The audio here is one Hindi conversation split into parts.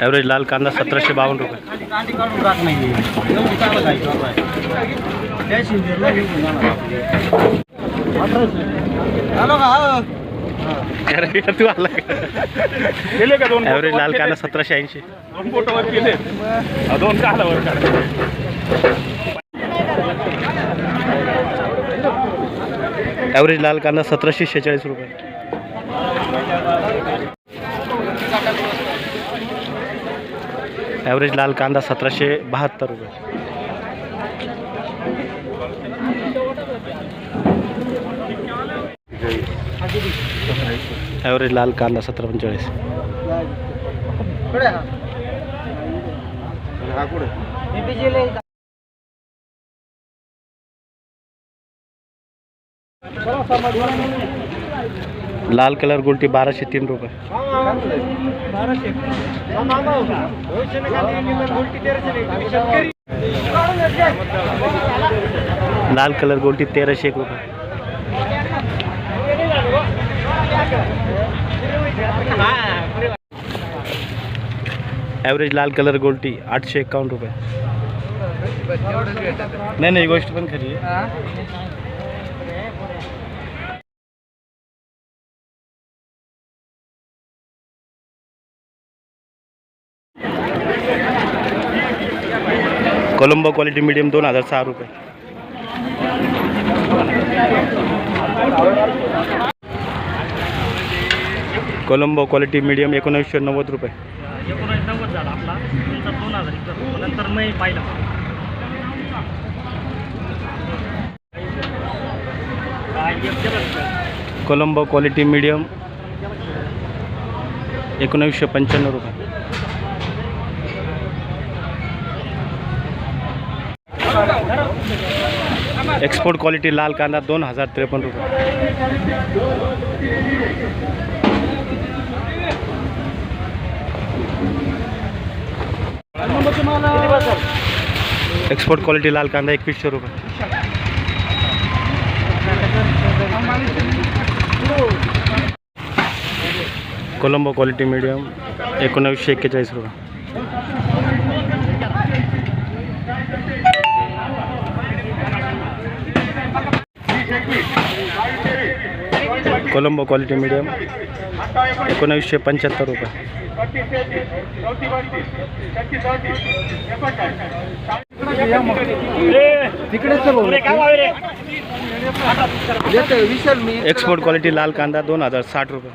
ॲव्हरेज लाल कांदा सतराशे बावन्न रुपये. तू आला गेले का दोन ॲव्हरेज लाल कांदा सतराशे ऐंशी. दोन फोटो वर केले दोन का आला वर काढ ॲव्हरेज लाल कांदा सतराशे शेहेचाळीस रुपये. ॲव्हरेज लाल कांदा सतराशे बहात्तर रुपये. ॲव्हरेज लाल कांदा सतरा पंचेचाळीस. लाल कलर गुलटी बाराशे तीन रुपये लाल कलर गोल्टी तेराशे एक रुपये ॲव्हरेज लाल कलर गोल्टी आठशे एकावन्न रुपये नाही नाही गोष्ट पण खरी कोलंबो क्वालिटी मीडियम दोन हज़ार सहा रुपये. कोलंबो क्वालिटी मीडियम एकोणीसशे नव्वद रुपये. कोलंबो क्वालिटी मीडियम एकोणीसशे पंच्याण्णव रुपये. एक्सपोर्ट क्वालिटी लाल कांदा दोन हजार त्रेपन्न रुपये. एक्सपोर्ट क्वालिटी लाल कांदा एकवीसशे रुपये. कोलंबो क्वालिटी मीडियम एकोणावीसशे एक्केचाळीस रुपये. कोलंबो क्वालिटी मीडियम एकोणावीसशे पंच्याहत्तर रुपये. एक्सपोर्ट क्वालिटी लाल कांदा दोन हज़ार साठ रुपये.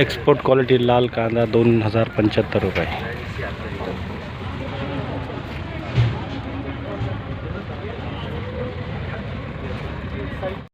एक्सपोर्ट क्वालिटी लाल कांदा दोन हज़ार पंच्याहत्तर रुपये. side